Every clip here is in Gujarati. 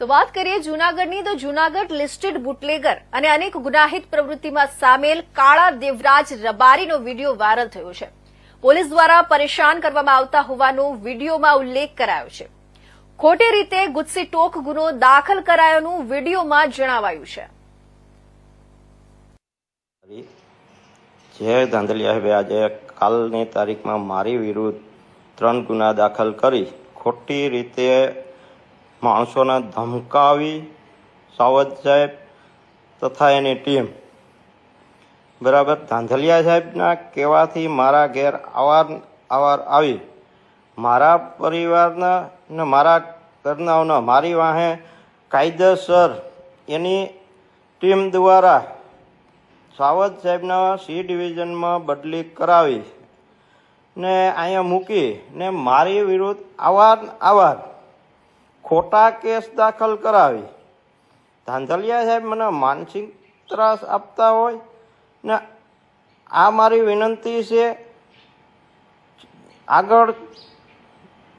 તો વાત કરીએ જૂનાગઢની, તો જૂનાગઢ લિસ્ટેડ બુટલેગર અને અનેક ગુનાહિત પ્રવૃત્તિમાં સામેલ કાળા દેવરાજ રબારીનો વીડિયો વાયરલ થયો છે. પોલીસ દ્વારા પરેશાન કરવામાં આવતા હોવાનો વિડીયોમાં ઉલ્લેખ કરાયો છે. ખોટી રીતે ગુસ્સી ટોક ગુનો દાખલ કરાયોનું વિડીયોમાં જણાવાયું છે. જે ધાંધલિયા આજે કાલની તારીખમાં મારી વિરુદ્ધ ત્રણ ગુના દાખલ કરી ખોટી રીતે માણસોને ધમકાવી સાવદ સાહેબ તથા એની ટીમ. બરાબર, ધાંધલિયા સાહેબના કહેવાથી મારા ઘેર અવાર અવાર આવી. મારા પરિવારના ને મારા ઘરનાઓના, મારી વાહે કાયદેસર એની ટીમ દ્વારા સાવદ સાહેબના સી ડિવિઝનમાં બદલી કરાવી ને અહીંયા મૂકી ને મારી વિરુદ્ધ આવાર આવાર ખોટા કેસ દાખલ કરાવી. ધાંધલિયા સાહેબ મને માનસિક ત્રાસ આપતા હોય ને આ મારી વિનંતી છે, આગળ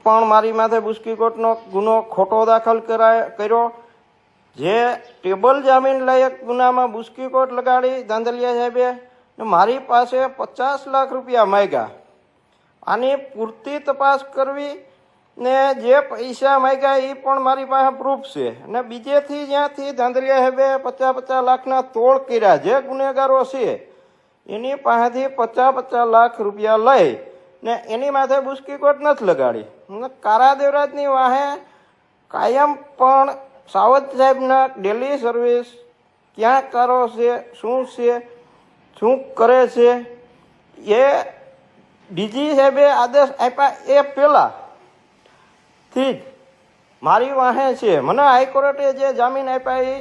પણ મારી માથે બુસ્કીકોટનો ગુનો ખોટો દાખલ કરાય, કર્યો. જે ટેબલ જામીન લાયક ગુનામાં બુસ્કીકોટ લગાડી ધાંધલિયા સાહેબે ને મારી પાસે પચાસ લાખ રૂપિયા માંગ્યા. આની પૂરતી તપાસ કરવી ને જે પૈસા માંગ્યા એ પણ મારી પાસે પ્રૂફ છે. અને બીજેથી જ્યાંથી ધાંધલિયા સાહેબે પચાસ પચાસ લાખના તોડ કર્યા જે ગુનેગારો છે, એની પાસેથી પચાસ પચાસ લાખ રૂપિયા લઈ ને એની માથે બુસ્કીકોટ નથી લગાડી. અને કારા દેવરાજની વાહે કાયમ પણ સાવત સાહેબના ડેલી સર્વિસ ક્યાં કરો છે, શું છે, શું કરે છે, એ ડીજી સાહેબે આદેશ આપ્યા એ પહેલાં. થી જ મારી વાહે છે. મને હાઈકોર્ટે જે જામીન આપ્યા એ